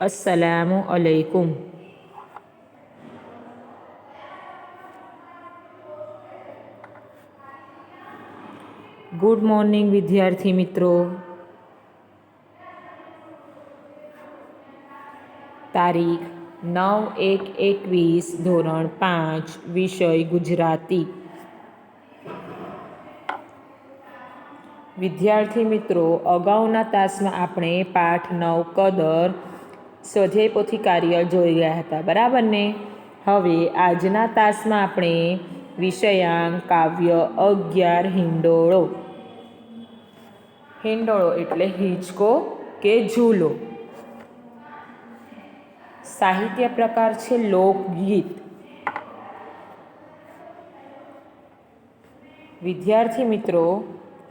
અસલામુ અલૈકુમ good morning વિદ્યાર્થી મિત્રો. તારીખ નવ એક એકવીસ ધોરણ પાંચ, વિષય ગુજરાતી. વિદ્યાર્થી મિત્રો, અગાઉના તાસમાં આપણે પાઠ નવ કદર સ્વધ્યાય પોથી કાર્ય જોઈ ગયા હતા. બરાબર ને? હવે આજના તાસમાં આપણે વિષયાંક કાવ્ય, અગિયાર, હિંડોળો. હિંડોળો એટલે હિંચકો કે ઝૂલો. સાહિત્ય પ્રકાર છે લોકગીત. વિદ્યાર્થી મિત્રો,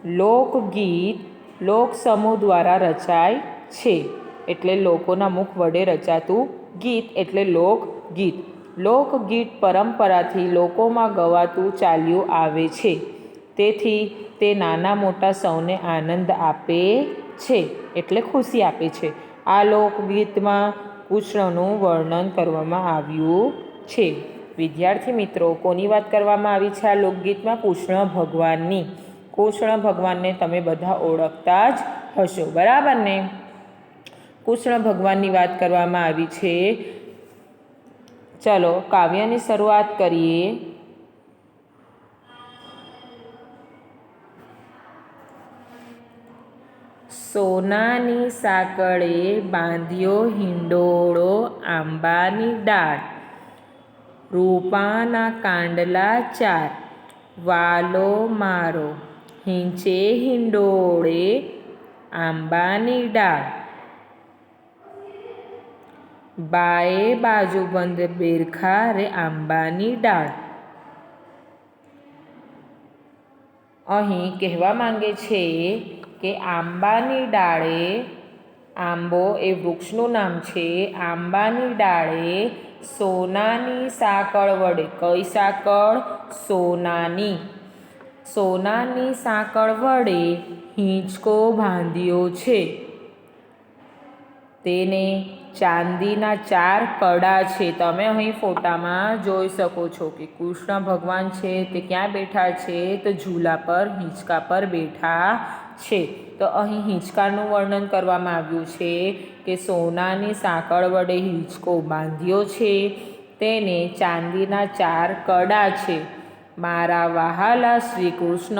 લોકગીત લોક સમૂહ દ્વારા રચાય છે. એટલે લોકોના મુખ વડે રચાતું ગીત એટલે લોકગીત. લોકગીત પરંપરાથી લોકોમાં ગવાતું ચાલ્યું આવે છે. તેથી તે નાના મોટા સૌને આનંદ આપે છે એટલે ખુશી આપે છે. આ લોકગીતમાં કૃષ્ણનું વર્ણન કરવામાં આવ્યું છે. વિદ્યાર્થી મિત્રો, કોની વાત કરવામાં આવી છે? આ લોકગીતમાં કૃષ્ણ ભગવાનની. કૃષ્ણ ભગવાનને તમે બધા ઓળખતા જ હશો. બરાબર ને? કૃષ્ણ ભગવાનની વાત કરવામાં આવી છે. ચલો, કાવ્યની શરૂઆત કરીએ. સોનાની સાંકળે બાંધ્યો હિંડોળો આંબાની ડાળ, રૂપાના કાંડલા ચાર, વાલો મારો, હિંચે હિંડોળે આંબાની ડાળ. બાએ બાજુ બંધ બેરખા રે આંબાની ડાળ. અહીં કહેવા માંગે છે કે આંબાની ડાળે આંબો એ વૃક્ષનું નામ છે. આંબાની ડાળે સોનાની સાંકળ વડે. કઈ સાંકળ? સોનાની. સોનાની સાંકળ વડે હિંચકો બાંધ્યો છે. તેને ચાંદીના ચાર કડા છે. તમે અહીં ફોટામાં જોઈ શકો છો કે કૃષ્ણ ભગવાન છે તે ક્યાં બેઠા છે? તો ઝૂલા પર, હિંચકા પર બેઠા છે. તો અહીં હિંચકાનું વર્ણન કરવામાં આવ્યું છે કે સોનાની સાંકળ વડે હિંચકો બાંધ્યો છે. તેને ચાંદીના ચાર કડા છે. મારા વહાલા શ્રી કૃષ્ણ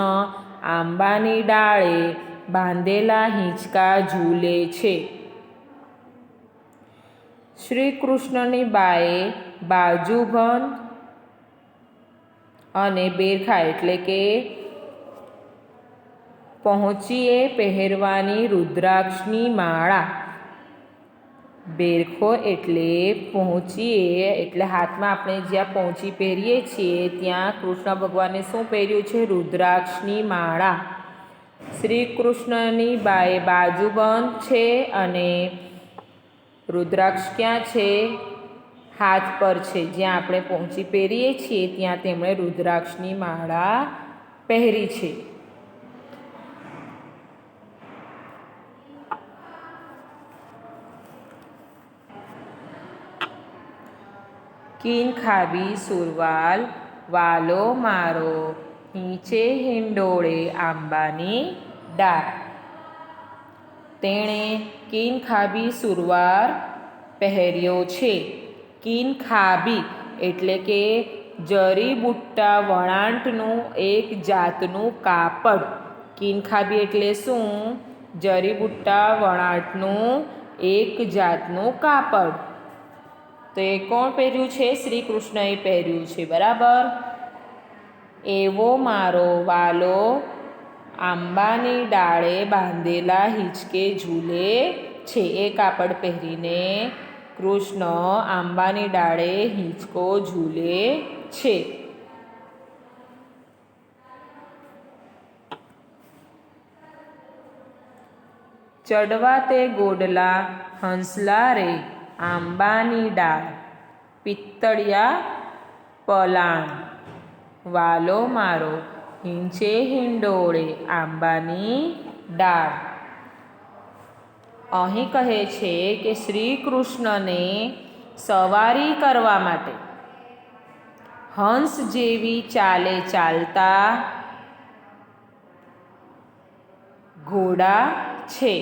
આંબાની ડાળે બાંધેલા હિંચકા ઝૂલે છે. શ્રી કૃષ્ણની બાએ બાજુબંધ અને બેરખા એટલે કે પહોંચીએ પહેરવાની રુદ્રાક્ષની માળા. બેરખો એટલે પહોંચીએ એટલે હાથમાં આપણે જ્યાં પહોંચી પહેરીએ છીએ ત્યાં કૃષ્ણ ભગવાને શું પહેર્યું છે? રુદ્રાક્ષની માળા. શ્રી કૃષ્ણની બાએ બાજુબંધ છે અને રુદ્રાક્ષ ક્યાં છે? હાથ પર છે. જ્યાં આપણે પહોંચી પહેરીએ છીએ, ત્યાં તેમણે રુદ્રાક્ષની માળા પહેરી છે. કિન ખાબી, સુરવાલ, વાલો મારો, નીચે હિંડોળે આંબાની ડાળ. તેણે કિન ખાબી સુરવાર પહેર્યો છે. કિન ખાબી એટલે કે જરી બુટ્ટા વણાટનું એક જાતનું કાપડ. કિન ખાબી એટલે શું? જરી બુટ્ટા વણાટનું એક જાતનું કાપડ. તો એ કોણ પહેર્યું છે? શ્રી કૃષ્ણએ પહેર્યું છે, બરાબર? એવો મારો વાલો આંબાની ડાળે બાંધેલા હિંચકે ઝૂલે છે એ કાપડ પહેરીને. કૃષ્ણ આંબાની ડાળે હિંચકો ઝૂલે છે. ચડવા તે ગોડલા, હંસલા રે, આંબાની ડાળ, પિત્તળિયા પલાણ. વાલો મારો હિંચે હિંડોળે આંબાની ડાળ. અહીં કહે છે કે શ્રી કૃષ્ણને સવારી કરવા માટે હંસ જેવી ચાલે ચાલતા ઘોડા છે.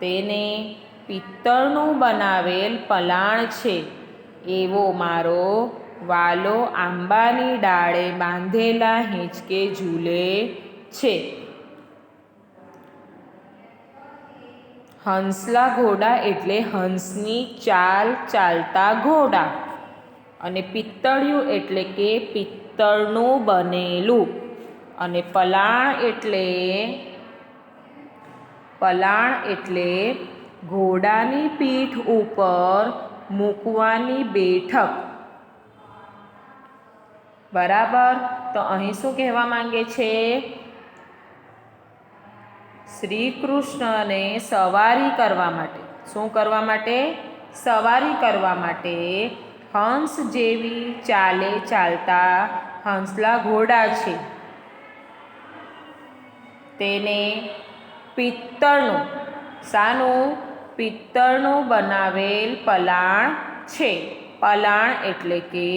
તેને પિત્તળનું બનાવેલ પલાણ છે. એવો મારો વાલો આંબાની ડાળે બાંધેલા હિંચકે ઝૂલે છે. હંસલા ઘોડા એટલે હંસની ચાલ ચાલતા ઘોડા. અને પિત્તળિયું એટલે કે પિત્તળનું બનેલું. અને પલાણ એટલે પલાણ એટલે ઘોડાની પીઠ ઉપર મૂકવાની બેઠક. બરાબર? તો અહીં શું કહેવા માંગે છે? શ્રી કૃષ્ણને સવારી કરવા માટે. શું કરવા માટે? સવારી કરવા માટે હંસ જેવી ચાલે ચાલતા હંસલા ઘોડા છે. તેને પિત્તળનું, શાનું પિત્તળનું બનાવેલ પલાણ છે. પલાણ એટલે કે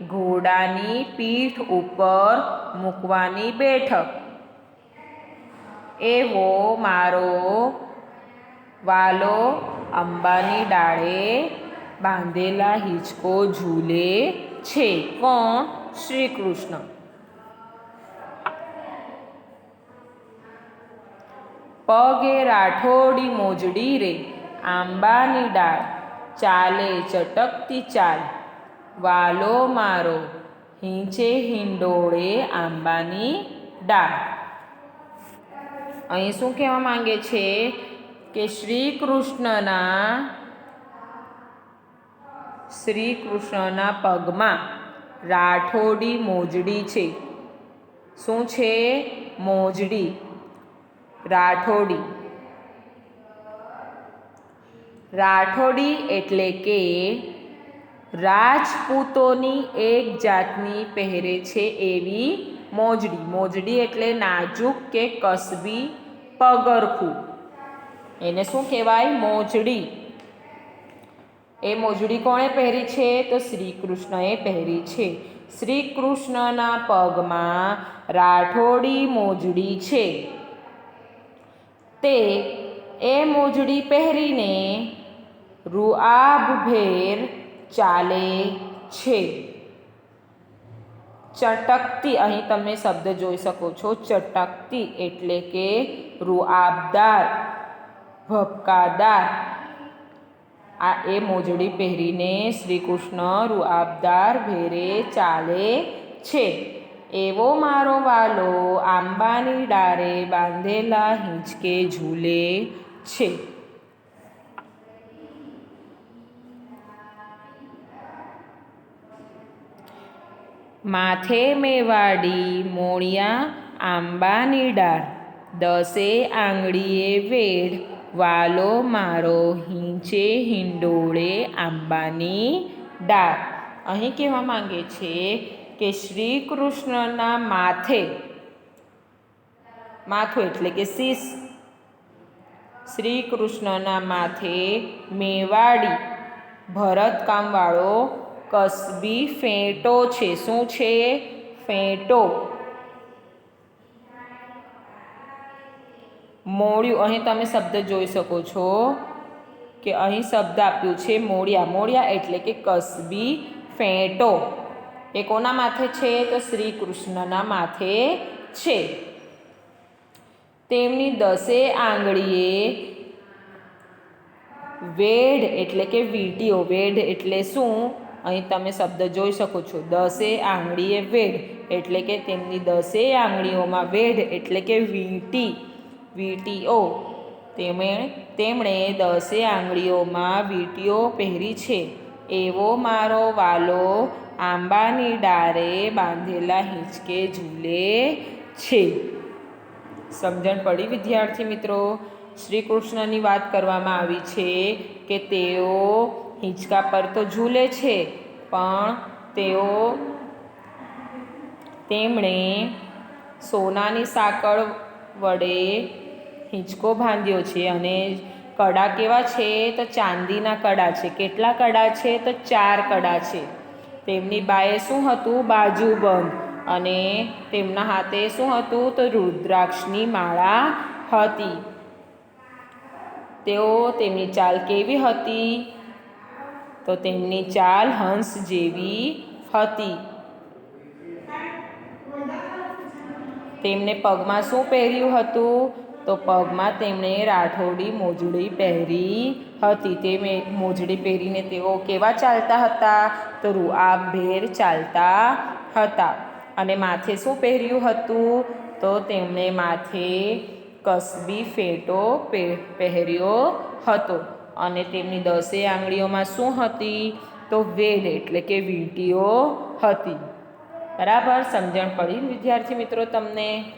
ઘોડાની પીઠ ઉપર મૂકવાની બેઠક. એવો મારો વાલો અંબાની ડાળે બાંધેલા હિંચકો ઝૂલે છે કોણ? શ્રી કૃષ્ણ પગે રાઠોડી મોજડી રે, આંબાની ડાળ ચાલે ચટકતી ચાલ. વાલો મારો, હિંચે હિંડોળે આંબાની ડાળ. અહીં શું કહેવા માંગે છે કે શ્રી કૃષ્ણના શ્રી કૃષ્ણના પગમાં રાઠોડી મોજડી છે. શું છે મોજડી? રાઠોડી. રાઠોડી એટલે કે રાજપૂતોની એક જાતની પહેરે છે એવી મોજડી. મોજડી એટલે નાજુક કે કસબી પગરખું. એને શું કહેવાય? મોજડી. એ મોજડી કોણે પહેરી છે? તો શ્રી કૃષ્ણએ પહેરી છે. શ્રી કૃષ્ણના પગમાં રાઠોડી મોજડી છે. તે એ મોજડી પહેરીને રૂઆબભેર ચાલે છે. ચટકતી, અહીં તમે શબ્દ જોઈ શકો છો, ચટકતી એટલે કે રૂઆબદાર, ભપકાદાર. આ એ મોજડી પહેરીને શ્રી કૃષ્ણ રૂઆબદાર ભેરે ચાલે છે. એવો મારો વાલો આંબાની ડારે બાંધેલા હિંચકે ઝૂલે છે. માથે મેવાડી, મોણિયા, આંબાની ડાળ, દસે આંગળીએ વેડ વાલો મારો હિંચે હિંડોળે આંબાની ડાળ. અહીં કહેવા માંગે છે કે શ્રી કૃષ્ણના માથે, માથું એટલે કે શીશ શ્રી કૃષ્ણના માથે મેવાડી, ભરતકામવાળો કસબી ફેંટો છે. શું છે ફેંટો. મોળિયું. અહીં તમે શબ્દ જોઈ શકો છો કે અહીં શબ્દ આપ્યું છે મોળિયા. મોળિયા એટલે કે કસબી ફેંટો. એ કોના માથે છે? તો શ્રી કૃષ્ણના માથે છે. તેમની દસે આંગળીએ વેઢ એટલે કે વીંટીઓ. વેઢ એટલે શું? અહીં તમે શબ્દ જોઈ શકો છો. દસે આંગળીએ વેઢ, એટલે કે તેમની દસે આંગળીઓમાં વેઢ, એટલે કે વીંટી. વીંટીઓ. તેમણે તેમણે દસે આંગળીઓમાં વીંટીઓ પહેરી છે. એવો મારો વાલો આંબાની ડારે બાંધેલા હિંચકે ઝૂલે છે. સમજણ પડી, વિદ્યાર્થી મિત્રો? શ્રી કૃષ્ણની વાત કરવામાં આવી છે કે તેઓ હિંચકા પર તો ઝૂલે છે, પણ તેઓ તેમણે સોનાની સાંકળ વડે હિંચકો બાંધ્યો છે અને કડા કેવા છે તો ચાંદીના કડા છે. કેટલા કડા છે તો ચાર કડા છે. તેમની બાએ શું હતું? બાજુબંધ અને તેમના હાથે શું હતું? તો રુદ્રાક્ષની માળા હતી. તેઓ તેમની ચાલ કેવી હતી? તો તેમની ચાલ હંસ જેવી હતી. તેમને પગમાં શું પહેર્યું હતું? તો પગમાં તેમણે રાઠોડી મોજડી પહેરી હતી. તે મોજડી પહેરીને તેઓ કેવા ચાલતા હતા? તો રૂઆભેર ચાલતા હતા. અને માથે શું પહેર્યું હતું? તો તેમણે માથે કસબી ફેટો પહેર્યો હતો. અને તેમની દસે આંગળીઓમાં શું હતી? તો વેલ એટલે કે વીંટીઓ હતી. બરાબર? સમજણ પડી વિદ્યાર્થી મિત્રો તમને?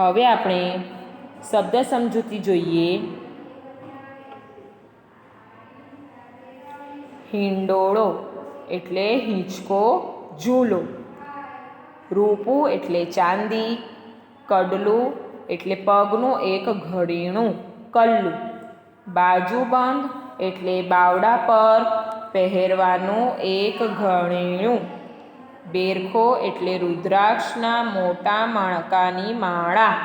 હવે આપણે શબ્દ સમજૂતી જોઈએ. હિંડોળો એટલે હિંચકો ઝૂલો. રૂપું એટલે ચાંદી. કડલું એટલે પગનું એક ઘડીણું કલ્લું. બાજુબંધ એટલે બાવડા પર પહેરવાનું એક ઘણીણું બેરખો એટલે રુદ્રાક્ષના મોટા મણકાની માળા.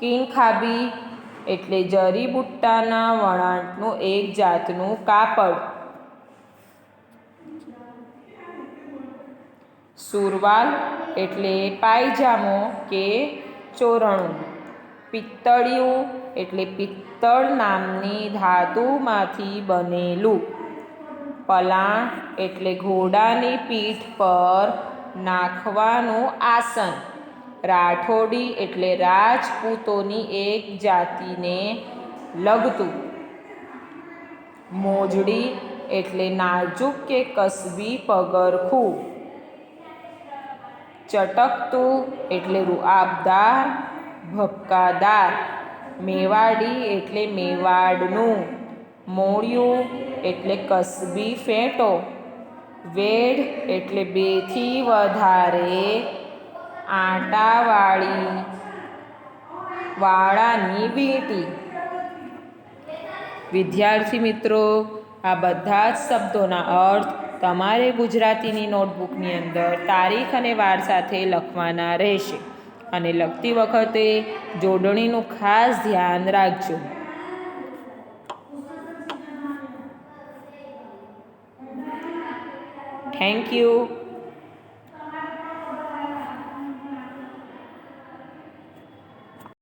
કિંખાબી એટલે જરીબુટ્ટાના વણાટનું એક જાતનું કાપડ. સુરવાલ એટલે પાયજામો કે ચોરણું. પિત્તળિયું એટલે પિત્તળ નામની ધાતુમાંથી બનેલું. પલાણ એટલે ઘોડાની પીઠ પર નાખવાનું આસન. રાઠોડી એટલે રાજપૂતોની એક જાતિને લગતું. મોજડી એટલે નાજુક કે કસબી પગરખું. ચટકતું એટલે રૂઆબદાર, ભપકાદાર. મેવાડી એટલે મેવાડનું. મોળિયું એટલે કસબી ફેંટો. વેડ એટલે બેથી વધારે. આટાવાળી વાળાની વીંટી. વિદ્યાર્થી મિત્રો, આ બધા જ શબ્દોના અર્થ તમારે ગુજરાતીની નોટબુકની અંદર તારીખ અને વાર સાથે લખવાના રહેશે. અને લખતી વખતે જોડણીનું ખાસ ધ્યાન રાખજો. Thank you